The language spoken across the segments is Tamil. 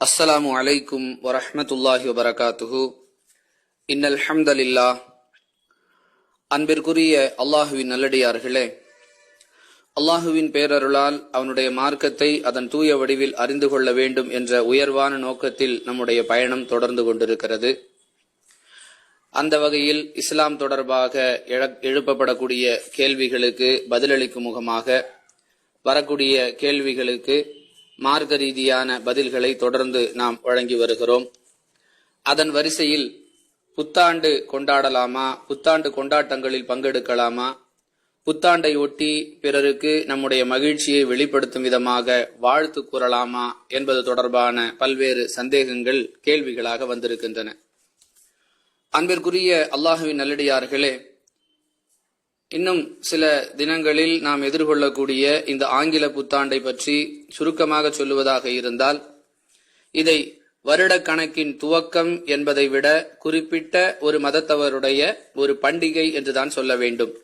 அஸ்ஸலாமு அலைக்கும் وبركاته إن இன்னல் لله அன்பிற்குரிய அல்லாஹுவின் நல்லடியார்களே அல்லாஹுவின் பேரருளால் அவனுடைய மார்க்கத்தை அதன் தூய வடிவில் அறிந்து கொள்ள வேண்டும் என்ற உயர்வான நோக்கத்தில் நம்முடைய பயணம் தொடர்ந்து கொண்டிருக்கிறது. அந்த வகையில் இஸ்லாம் தொடர்பாக எழ- எழுப்பப்படக்கூடிய கேள்விகளுக்கு பதிலளிக்கும் முகமாக வரக்கூடிய கேள்விகளுக்கு மார்க்க ரீதியான பதில்களை தொடர்ந்து நாம் வழங்கி வருகிறோம். அதன் வரிசையில் புத்தாண்டு கொண்டாடலாமா புத்தாண்டு கொண்டாட்டங்களில் பங்கெடுக்கலாமா புத்தாண்டை ஒட்டி பிறருக்கு நம்முடைய மகிழ்ச்சியை வெளிப்படுத்தும் விதமாக வாழ்த்து கூறலாமா என்பது தொடர்பான பல்வேறு சந்தேகங்கள் கேள்விகளாக வந்திருக்கின்றன. அன்பிற்குரிய அல்லாஹுவின் நல்லடியார்களே இன்னும் சில தினங்களில் நாம் எதிர்கொள்ளக்கூடிய இந்த ஆங்கில புத்தாண்டை பற்றி சுருக்கமாக சொல்லுவதாக இருந்தால் இதை வருடக்கணக்கின் துவக்கம் என்பதை விட குறிப்பிட்ட ஒரு மதத்தவருடைய ஒரு பண்டிகை என்றுதான் சொல்ல வேண்டும்.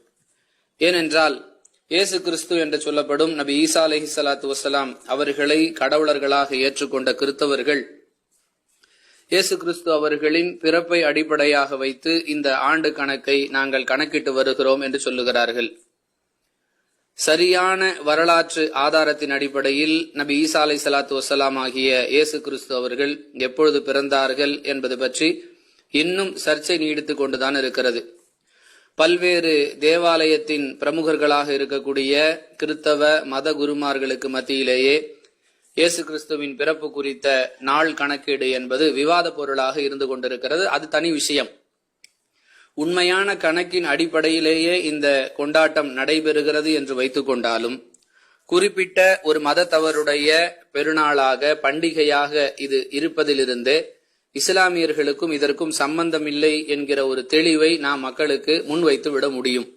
ஏனென்றால் இயேசு கிறிஸ்து என்று சொல்லப்படும் நபி ஈசா அலஹி சலாத்து வசலாம் அவர்களை கடவுளர்களாக ஏற்றுக்கொண்ட கிறிஸ்தவர்கள் இயேசு கிறிஸ்து அவர்களின் பிறப்பை அடிப்படையாக வைத்து இந்த ஆண்டு கணக்கை நாங்கள் கணக்கிட்டு வருகிறோம் என்று சொல்லுகிறார்கள். சரியான வரலாற்று ஆதாரத்தின் அடிப்படையில் நபி ஈசா அலை சலாத்து வசலாம் ஆகிய இயேசு கிறிஸ்து அவர்கள் எப்பொழுது பிறந்தார்கள் என்பது பற்றி இன்னும் சர்ச்சை நீடித்துக் கொண்டுதான் இருக்கிறது. பல்வேறு தேவாலயத்தின் பிரமுகர்களாக இருக்கக்கூடிய கிறித்தவ மத குருமார்களுக்கு மத்தியிலேயே இயேசு கிறிஸ்துவின் பிறப்பு குறித்த நாள் கணக்கீடு என்பது விவாத பொருளாக இருந்து கொண்டிருக்கிறது. அது தனி விஷயம். உண்மையான கணக்கின் அடிப்படையிலேயே இந்த கொண்டாட்டம் நடைபெறுகிறது என்று வைத்துக் கொண்டாலும் குறிப்பிட்ட ஒரு மதத்தவருடைய பெருநாளாக பண்டிகையாக இது இருப்பதிலிருந்தே இஸ்லாமியர்களுக்கும் இதற்கும் சம்பந்தமில்லை என்கிற ஒரு தெளிவை நாம் மக்களுக்கு முன்வைத்து விட முடியும்.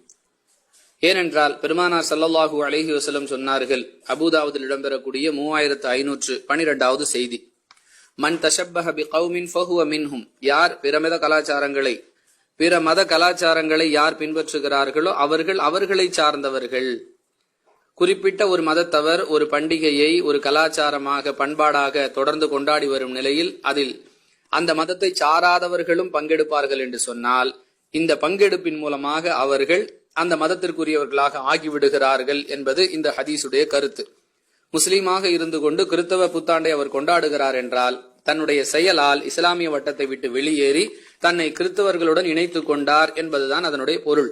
ஏனென்றால் பெருமானார் ஸல்லல்லாஹு அலஹி வசலம் சொன்னார்கள் அபுதாவதில் இடம்பெறக்கூடிய மூவாயிரத்து ஐநூற்று பனிரெண்டாவது செய்தி. மன் தஷப்பஹபி கௌமின் ஃபஹுவ மின்ஹும் யார் பிரமத கலாச்சாரங்களை பிற மத கலாச்சாரங்களை யார் பின்பற்றுகிறார்களோ அவர்கள் அவர்களை சார்ந்தவர்கள். குறிப்பிட்ட ஒரு மதத்தவர் ஒரு பண்டிகையை ஒரு கலாச்சாரமாக பண்பாடாக தொடர்ந்து கொண்டாடி வரும் நிலையில் அதில் அந்த மதத்தை சாராதவர்களும் பங்கெடுப்பார்கள் என்று சொன்னால் இந்த பங்கெடுப்பின் மூலமாக அவர்கள் அந்த மதத்திற்குரியவர்களாக ஆகிவிடுகிறார்கள் என்பது இந்த ஹதீஸுடைய கருத்து. முஸ்லீமாக இருந்து கொண்டு கிறித்தவ புத்தாண்டை அவர் கொண்டாடுகிறார் என்றால் தன்னுடைய செயலால் இஸ்லாமிய வட்டத்தை விட்டு வெளியேறி தன்னை கிறித்தவர்களுடன் இணைத்துக் கொண்டார் என்பதுதான் அதனுடைய பொருள்.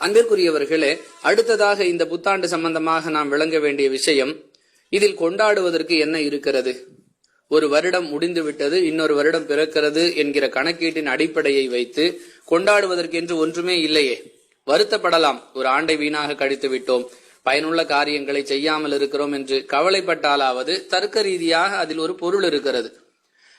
அன்பிற்குரியவர்களே அடுத்ததாக இந்த புத்தாண்டு சம்பந்தமாக நாம் விளங்க வேண்டிய விஷயம் இதில் கொண்டாடுவதற்கு என்ன இருக்கிறது? ஒரு வருடம் முடிந்து விட்டது இன்னொரு வருடம் பிறக்கிறது என்கிற கணக்கீட்டின் அடிப்படையை வைத்து கொண்டாடுவதற்கென்று ஒன்றுமே இல்லையே. வருத்தப்படலாம். ஒரு ஆண்டை வீணாக கழித்து விட்டோம். பயனுள்ள காரியங்களை செய்யாமல் இருக்கிறோம் என்று கவலைப்பட்டாலாவது தர்க்க ரீதியாக அதில் ஒரு பொருள் இருக்கிறது.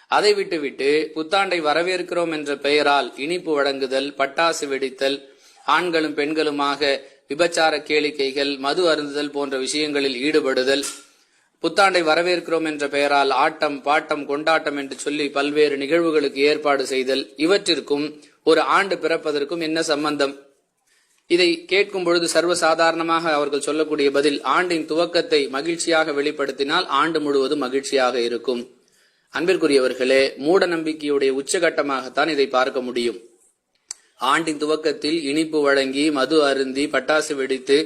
அதை விட்டுவிட்டு புத்தாண்டை வரவேற்கிறோம் என்ற பெயரால் இனிப்பு வழங்குதல் பட்டாசு வெடித்தல் ஆண்களும் பெண்களுமாக விபச்சார கேளிக்கைகள் மது அருந்துதல் போன்ற விஷயங்களில் ஈடுபடுதல் புத்தாண்டை வரவேற்கிறோம் என்ற பெயரால் ஆட்டம் பாட்டம் கொண்டாட்டம் என்று சொல்லி பல்வேறு நிகழ்வுகளுக்கு ஏற்பாடு செய்தல் இவற்றிற்கும் ஒரு ஆண்டு பிறப்பதற்கும் என்ன சம்பந்தம்? இதை கேட்கும் பொழுது சர்வசாதாரணமாக அவர்கள் சொல்லக்கூடிய பதில் ஆண்டின் துவக்கத்தை மகிழ்ச்சியாக வெளிப்படுத்தினால் ஆண்டு முழுவதும் மகிழ்ச்சியாக இருக்கும். அன்பிற்குரியவர்களே மூட நம்பிக்கையுடைய உச்சகட்டமாகத்தான் இதை பார்க்க முடியும். ஆண்டின் துவக்கத்தில் இனிப்பு வழங்கி மது அருந்தி பட்டாசு வெடித்து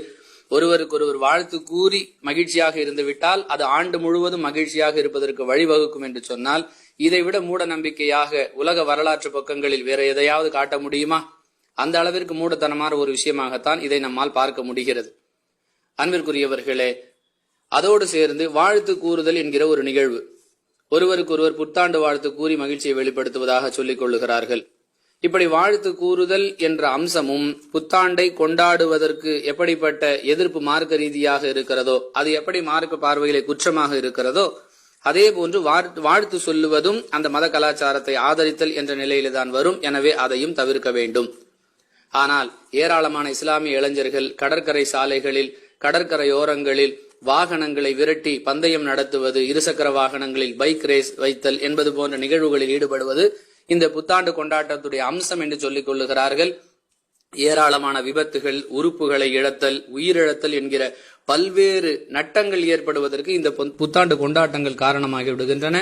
ஒருவருக்கொருவர் வாழ்த்து கூறி மகிழ்ச்சியாக இருந்துவிட்டால் அது ஆண்டு முழுவதும் மகிழ்ச்சியாக இருப்பதற்கு வழிவகுக்கும் என்று சொன்னால் இதைவிட மூட நம்பிக்கையாக உலக வரலாற்று பக்கங்களில் வேற எதையாவது காட்ட முடியுமா? அந்த அளவிற்கு மூடத்தனமான ஒரு விஷயமாகத்தான் இதை நம்மால் பார்க்க முடிகிறது. அன்பிற்குரியவர்களே அதோடு சேர்ந்து வாழ்த்து கூறுதல் என்கிற ஒரு நிகழ்வு. ஒருவருக்கொருவர் புத்தாண்டு வாழ்த்து கூறி மகிழ்ச்சியை வெளிப்படுத்துவதாக சொல்லிக் கொள்ளுகிறார்கள். இப்படி வாழ்த்து கூறுதல் என்ற அம்சமும் புத்தாண்டை கொண்டாடுவதற்கு எப்படிப்பட்ட எதிர்ப்பு மார்க்க ரீதியாக இருக்கிறதோ அது எப்படி மார்க்க பார்வையிலே குற்றமாக இருக்கிறதோ அதே போன்று வாழ்த்து- வாழ்த்து சொல்லுவதும் அந்த மத கலாச்சாரத்தை ஆதரித்தல் என்ற நிலையில்தான் வரும். எனவே அதையும் தவிர்க்க வேண்டும். ஆனால் ஏராளமான இஸ்லாமிய இளைஞர்கள் கடற்கரை சாலைகளில் கடற்கரையோரங்களில் வாகனங்களை விரட்டி பந்தயம் நடத்துவது இருசக்கர வாகனங்களில் பைக் ரேஸ் வைத்தல் என்பது போன்ற நிகழ்வுகளில் ஈடுபடுவது இந்த புத்தாண்டு கொண்டாட்டத்துடைய அம்சம் என்று சொல்லிக் கொள்ளுகிறார்கள். ஏராளமான விபத்துகள் உறுப்புகளை இழத்தல் உயிரிழத்தல் என்கிற பல்வேறு நட்டங்கள் ஏற்படுவதற்கு இந்த புத்தாண்டு கொண்டாட்டங்கள் காரணமாகி விடுகின்றன.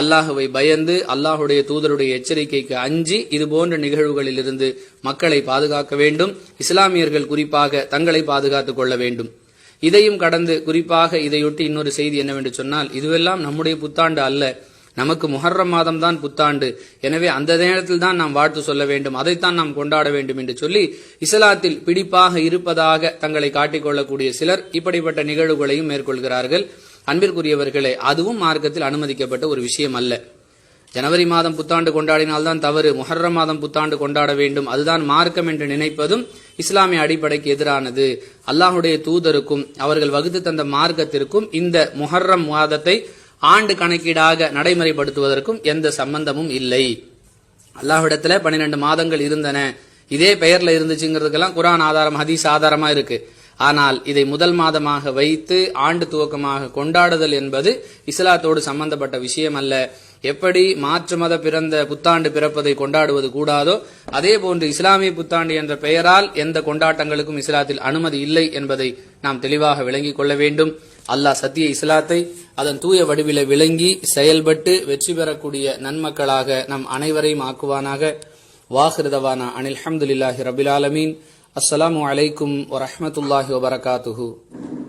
அல்லாஹுவை பயந்து அல்லாஹுடைய தூதருடைய எச்சரிக்கைக்கு அஞ்சி இது போன்ற நிகழ்வுகளில் இருந்து மக்களை பாதுகாக்க வேண்டும். இஸ்லாமியர்கள் குறிப்பாக தங்களை பாதுகாத்துக் கொள்ள வேண்டும். இதையும் கடந்து குறிப்பாக இதையொட்டி இன்னொரு செய்தி என்னவென்று சொன்னால் இதுவெல்லாம் நம்முடைய புத்தாண்டு அல்ல. நமக்கு முஹர்ரம் மாதம் தான் புத்தாண்டு. எனவே அந்த நேரத்தில் தான் நாம் வாழ்த்து சொல்ல வேண்டும். அதைத்தான் நாம் கொண்டாட வேண்டும் என்று சொல்லி இஸ்லாத்தில் பிடிப்பாக இருப்பதாக தங்களை காட்டிக்கொள்ளக்கூடிய சிலர் இப்படிப்பட்ட நிகழ்வுகளையும் மேற்கொள்கிறார்கள். அன்பிற்குரியவர்களே அதுவும் மார்க்கத்தில் அனுமதிக்கப்பட்ட ஒரு விஷயம் அல்ல. ஜனவரி மாதம் புத்தாண்டு கொண்டாடினால்தான் தவறு. முஹர்ரம் மாதம் புத்தாண்டு கொண்டாட வேண்டும். அதுதான் மார்க்கம் என்று நினைப்பதும் இஸ்லாமிய அடிப்படைக்கு எதிரானது. அல்லாஹுடைய தூதருக்கும் அவர்கள் வகுத்து தந்த மார்க்கத்திற்கும் இந்த முஹர்ரம் மாதத்தை ஆண்டு கணக்கீடாக நடைமுறைப்படுத்துவதற்கும் எந்த சம்பந்தமும் இல்லை. அல்லாஹ்விடத்துல பன்னிரெண்டு மாதங்கள் இருந்தன. இதே பெயர்ல இருந்துச்சுங்கிறதுக்கெல்லாம் குரான் ஆதாரம் ஹதீஸ் ஆதாரமா இருக்கு. ஆனால் இதை முதல் மாதமாக வைத்து ஆண்டு துவக்கமாக கொண்டாடுதல் என்பது இஸ்லாத்தோடு சம்பந்தப்பட்ட விஷயம் அல்ல எப்படி மாற்று மத பிறந்த புத்தாண்டு பிறப்பதை கொண்டாடுவது கூடாதோ அதே போன்று இஸ்லாமிய புத்தாண்டு என்ற பெயரால் எந்த கொண்டாட்டங்களுக்கும் இஸ்லாத்தில் அனுமதி இல்லை என்பதை நாம் தெளிவாக விளங்கிக் கொள்ள வேண்டும். அல்லாஹ் சத்திய இஸ்லாத்தை அதன் தூய வடிவில விளங்கி செயல்பட்டு வெற்றி பெறக்கூடிய நன்மக்களாக நம் அனைவரையும் ஆக்குவானாக. வாஹிருதவானா அனில் அஹமதுல்லாஹி ரபிலாலமீன் அஸ்லாம் வலைக்கும் வரமத்துல்லாஹி வரஹ்மத்துல்லாஹி